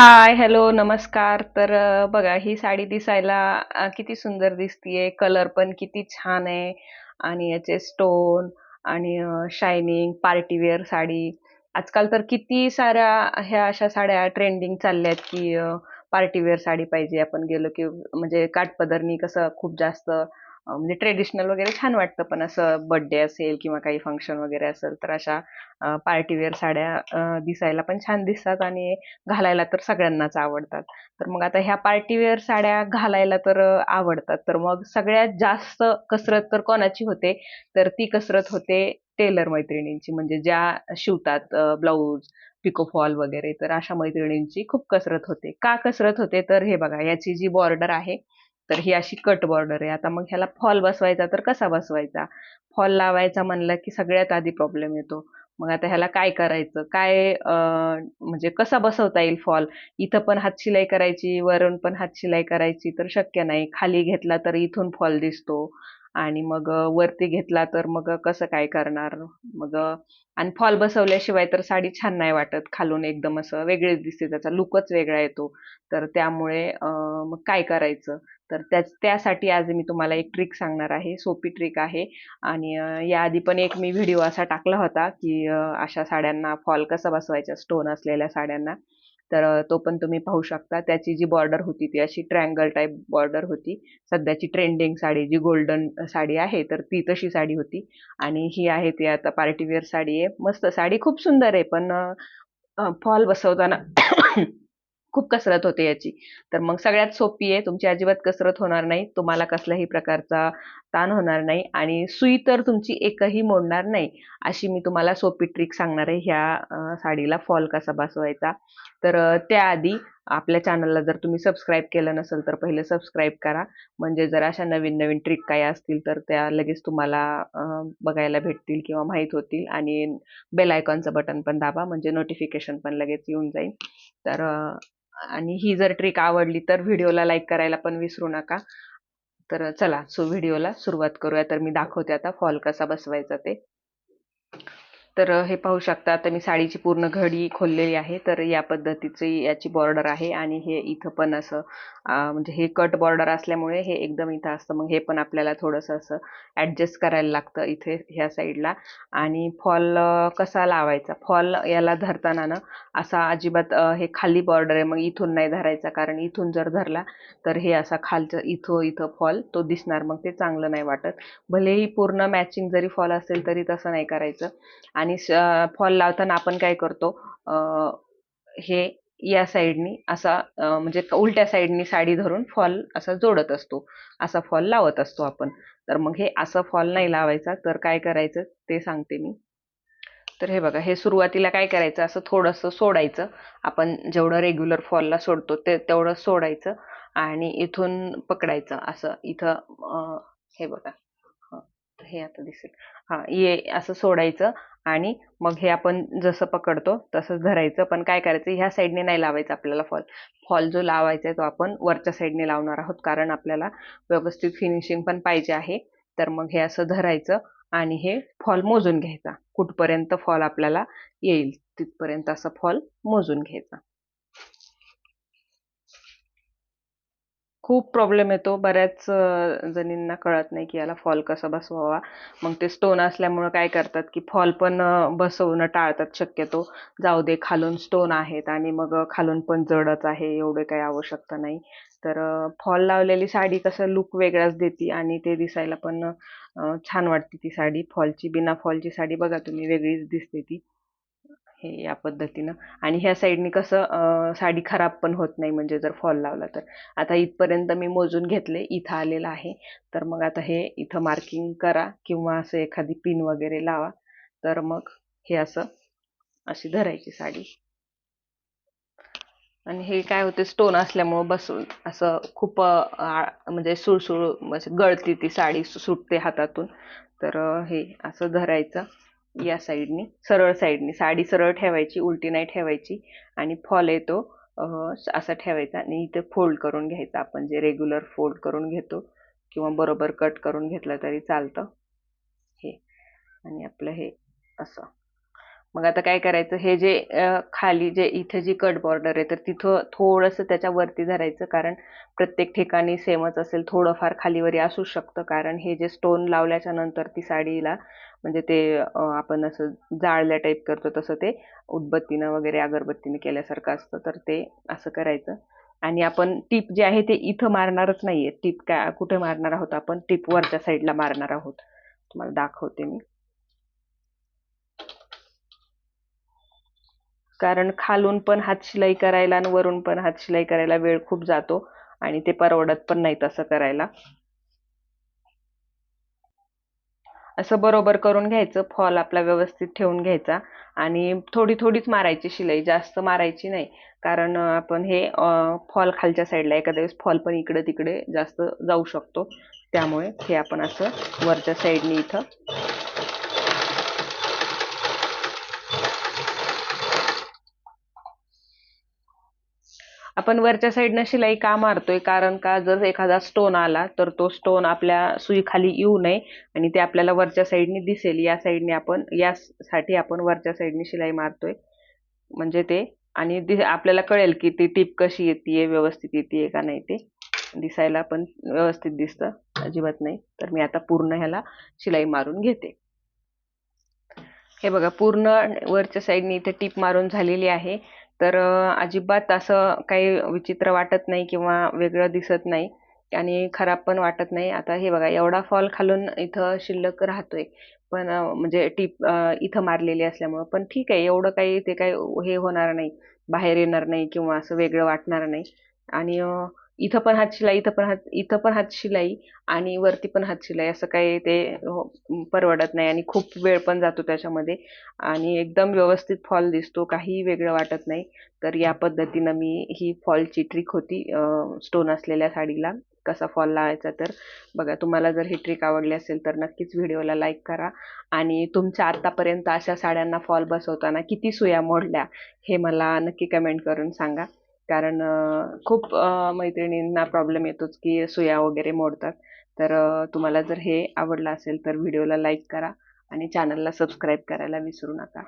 हाय, hello, नमस्कार. तर बघा ही साडी दिसायला किती सुंदर दिसतीये. कलर पण किती छान आहे आणि याचे स्टोन आणि शायनिंग पार्टी वेअर साडी. आजकाल तर किती साऱ्या ह्या अशा साड्या ट्रेंडिंग चालल्यात, की पार्टीवेअर पार्टी वेअर साडी पाहिजे. आपण गेलो की म्हणजे काठपदरनी कसं खूप जास्त म्हणजे ट्रेडिशनल वगैरे छान वाटतं, पण असं बर्थडे असेल किंवा काही फंक्शन वगैरे असेल, तर अशा पार्टीवेअर साड्या दिसायला पण छान दिसतात आणि घालायला तर सगळ्यांनाच आवडतात. तर मग आता ह्या पार्टीवेअर साड्या घालायला तर आवडतात. तर मग सगळ्यात जास्त कसरत तर कोणाची होते? तर ती कसरत होते टेलर मैत्रिणींची. म्हणजे ज्या शिवतात ब्लाऊज पिको फॉल वगैरे. तर अशा मैत्रिणींची खूप कसरत होते. का कसरत होते? तर हे बघा याची जी बॉर्डर आहे, तर ही अशी कट बॉर्डर आहे. आता मग ह्याला फॉल बसवायचा तर कसा बसवायचा? फॉल लावायचा म्हणलं की सगळ्यात आधी प्रॉब्लेम येतो. मग आता ह्याला काय करायचं? काय म्हणजे कसा बसवता येईल फॉल? इथं पण हातशिलाई करायची, वरून पण हात शिलाई करायची तर शक्य नाही. खाली घेतला तर इथून फॉल दिसतो आणि मग वरती घेतला तर मग कसं काय करणार? मग आणि फॉल बसवल्याशिवाय तर साडी छान नाही वाटत. खालून एकदम असं वेगळीच दिसते. त्याचा लुकच वेगळा येतो. तर त्यामुळे मग काय करायचं? तर त्याच त्यासाठी आज मी तुम्हाला एक ट्रिक सांगणार आहे. सोपी ट्रिक आहे आणि याआधी पण एक मी व्हिडिओ असा टाकला होता, की अशा साड्यांना फॉल कसा बसवायचा स्टोन असलेल्या साड्यांना. तर तो पण तुम्ही पाहू शकता. त्याची जी बॉर्डर होती ती अशी ट्रँगल टाईप बॉर्डर होती. सध्याची ट्रेंडिंग साडी जी गोल्डन साडी आहे, तर ती तशी साडी होती आणि ही आहे ती आता पार्टीवेअर साडी आहे. मस्त साडी खूप सुंदर आहे, पण फॉल बसवताना खूप कसरत होते याची. तर मग सगळ्यात सोपी आहे. तुमची अजिबात कसरत होणार नाही. तुम्हाला कसल्याही प्रकारचा ताण होणार नाही आणि सुई तर तुमची एकही मोडणार नाही. अशी मी तुम्हाला सोपी ट्रिक सांगणार आहे ह्या साडीला फॉल कसा बसवायचा. तर त्याआधी आपल्या चॅनलला जर तुम्ही सबस्क्राईब केलं नसेल, तर पहिले सबस्क्राईब करा. म्हणजे जर अशा नवीन-नवीन ट्रिक काय असतील, तर त्या लगेच तुम्हाला बघायला भेटतील किंवा माहीत होतील आणि बेल आयकॉनचं बटन पण दाबा, म्हणजे नोटिफिकेशन पण लगेच येऊन जाईल. तर आणि ही जर ट्रिक आवडली, तर व्हिडिओला लाईक करायला पण विसरू नका. तर चला सो व्हिडिओला सुरुवात करूया. तर मी दाखवते आता फॉल कसा बसवायचा ते. तर हे पाहू शकता आता मी साडीची पूर्ण घडी खोललेली आहे. तर या पद्धतीची याची बॉर्डर आहे आणि हे इथं पण असं म्हणजे हे कट बॉर्डर असल्यामुळे हे एकदम इथं असतं. मग हे पण आपल्याला थोडंसं असं ॲडजस्ट करायला लागतं इथे ह्या साईडला आणि फॉल कसा लावायचा? फॉल याला धरताना ना असा अजिबात हे खाली बॉर्डर आहे, मग इथून नाही धरायचा. कारण इथून जर धरला, तर हे असा खालचं इथं इथं फॉल तो दिसणार. मग ते चांगलं नाही वाटत. भलेही पूर्ण मॅचिंग जरी फॉल असेल, तरी तसं नाही करायचं. आणि फॉल लावताना आपण काय करतो हे या साईडनी असा म्हणजे उलट्या साईडनी साडी धरून फॉल असा जोडत असतो. असा फॉल लावत असतो आपण. तर मग हे असं फॉल नाही लावायचा. तर काय करायचं ते सांगते मी. तर हे बघा, हे सुरुवातीला काय करायचं असं थोडंसं सोडायचं. आपण जेवढं रेग्युलर फॉलला सोडतो ते तेवढं सोडायचं आणि इथून पकडायचं असं इथं हे बघा. हे आता दिसेल. हा ये असं सोडायचं आणि मग हे आपण जसं पकडतो तसंच धरायचं. पण काय करायचं ह्या साईडने नाही लावायचा आपल्याला फॉल. फॉल जो लावायचा आहे तो आपण वरच्या साईडने लावणार आहोत. कारण आपल्याला व्यवस्थित फिनिशिंग पण पाहिजे आहे. तर मग हे असं धरायचं आणि हे फॉल मोजून घ्यायचा. कुठपर्यंत फॉल आपल्याला येईल तिथपर्यंत असा फॉल मोजून घ्यायचा. खूप प्रॉब्लेम येतो. बऱ्याच जणींना कळत नाही, की याला फॉल कसा बसवावा. मग ते स्टोन असल्यामुळं काय करतात, की फॉल पण बसवणं टाळतात शक्यतो. जाऊ दे खालून स्टोन आहेत आणि मग खालून पण जडच आहे, एवढे काही आवश्यकता नाही. तर फॉल लावलेली साडी कसं लूक वेगळाच देते आणि ते दिसायला पण छान वाटते ती साडी. फॉलची बिना फॉलची साडी बघा तुम्ही वेगळीच दिसते ती. हे या पद्धतीनं आणि ह्या साईडनी कसं साडी खराब पण होत नाही म्हणजे जर फॉल लावला तर. आता इथपर्यंत मी मोजून घेतले. इथं आलेलं आहे. तर मग आता हे इथं मार्किंग करा किंवा असं एखादी पिन वगैरे लावा. तर मग हे असं अशी धरायची साडी. आणि हे काय होते स्टोन असल्यामुळं बसून असं खूप म्हणजे सुळसुळ म्हणजे गळती ती साडी सुटते हातातून. तर हे असं धरायचं या साईडनी सरळ साईडनी साडी सरळ ठेवायची, उलटी नाही ठेवायची आणि फॉल आहे तो असा ठेवायचा आणि इथे फोल्ड करून घ्यायचा आपण जे रेग्युलर फोल्ड करून घेतो किंवा बरोबर कट करून घेतलं तरी चालतं. हे आणि आपलं हे असं. मग आता काय करायचं? हे जे खाली जे इथे जी कट बॉर्डर आहे तर तिथं थोडंसं त्याच्या वरती धरायचं. कारण प्रत्येक ठिकाणी सेमच असेल थोडंफार खालीवरी असू शकतं. कारण हे जे स्टोन लावल्याच्या नंतर ती साडीला म्हणजे ते आपण असं जाळल्या टाईप करतो तसं ते उदबत्तीनं वगैरे अगरबत्तीनं केल्यासारखं असतं. तर ते असं करायचं. आणि आपण टीप जे आहे ते इथं मारणारच नाहीये. टीप काय कुठे मारणार आहोत आपण? टीप वरच्या साईडला मारणार आहोत. तुम्हाला दाखवते मी. कारण खालून पण हात शिलाई करायला आणि वरून पण हात शिलाई करायला वेळ खूप जातो आणि ते परवडत पण नाही तसं करायला. असं बरोबर करून घ्यायचं फॉल आपला व्यवस्थित ठेवून घ्यायचा आणि थोडी थोडीच मारायची शिलाई जास्त मारायची नाही. कारण आपण हे फॉल खालच्या साईडला एखाद्या वेळेस फॉल पण इकडे तिकडे जास्त जाऊ शकतो. त्यामुळे हे आपण असं वरच्या साईडनी इथं आपण वरच्या साईडनं शिलाई का मारतोय? कारण का जर एखादा स्टोन आला तर तो स्टोन आपल्या सुईखाली येऊ नये आणि ते आपल्याला वरच्या साईडने दिसेल. या साईडने आपण यासाठी आपण वरच्या साईडने शिलाई मारतोय. म्हणजे ते आणि दि- आपल्याला कळेल की ती टीप कशी येते व्यवस्थित येते का नाही ते. दिसायला पण व्यवस्थित दिसतं. अजिबात नाही. तर मी आता पूर्ण ह्याला शिलाई मारून घेते. हे बघा पूर्ण वरच्या साईडने इथे टीप मारून झालेली आहे. तर अजिबात असं काही विचित्र वाटत नाही किंवा वेगळं दिसत नाही आणि खराब पण वाटत नाही. आता हे बघा एवढा फॉल खालून इथं शिल्लक राहतोय. पण म्हणजे टीप इथं मारलेली असल्यामुळं. पण ठीक आहे एवढं काही ते काही हे होणार नाही बाहेर येणार नाही किंवा असं वेगळं वाटणार नाही. आणि इथं पण हात शिलाई इथं पण हात इथं पण हात शिलाई आणि वरती पण हात शिलाई असं काही ते हो, परवडत नाही आणि खूप वेळ पण जातो त्याच्यामध्ये आणि एकदम व्यवस्थित फॉल दिसतो काहीही वेगळं वाटत नाही. तर या पद्धतीनं मी ही फॉलची ट्रिक होती स्टोन असलेल्या साडीला. कसा फॉल लावायचा तर बघा तुम्हाला जर ही ट्रिक आवडली असेल तर नक्कीच व्हिडिओला लाईक करा. आणि तुमच्या आतापर्यंत अशा साड्यांना फॉल बसवताना किती सुया मोडल्या हे मला नक्की कमेंट करून सांगा. कारण खूप मैत्रिणींना प्रॉब्लेम येतोच की सुया वगैरे मोडतात. तर तुम्हाला जर हे आवडलं असेल तर व्हिडिओला लाईक करा आणि चॅनलला सबस्क्राईब करायला विसरू नका.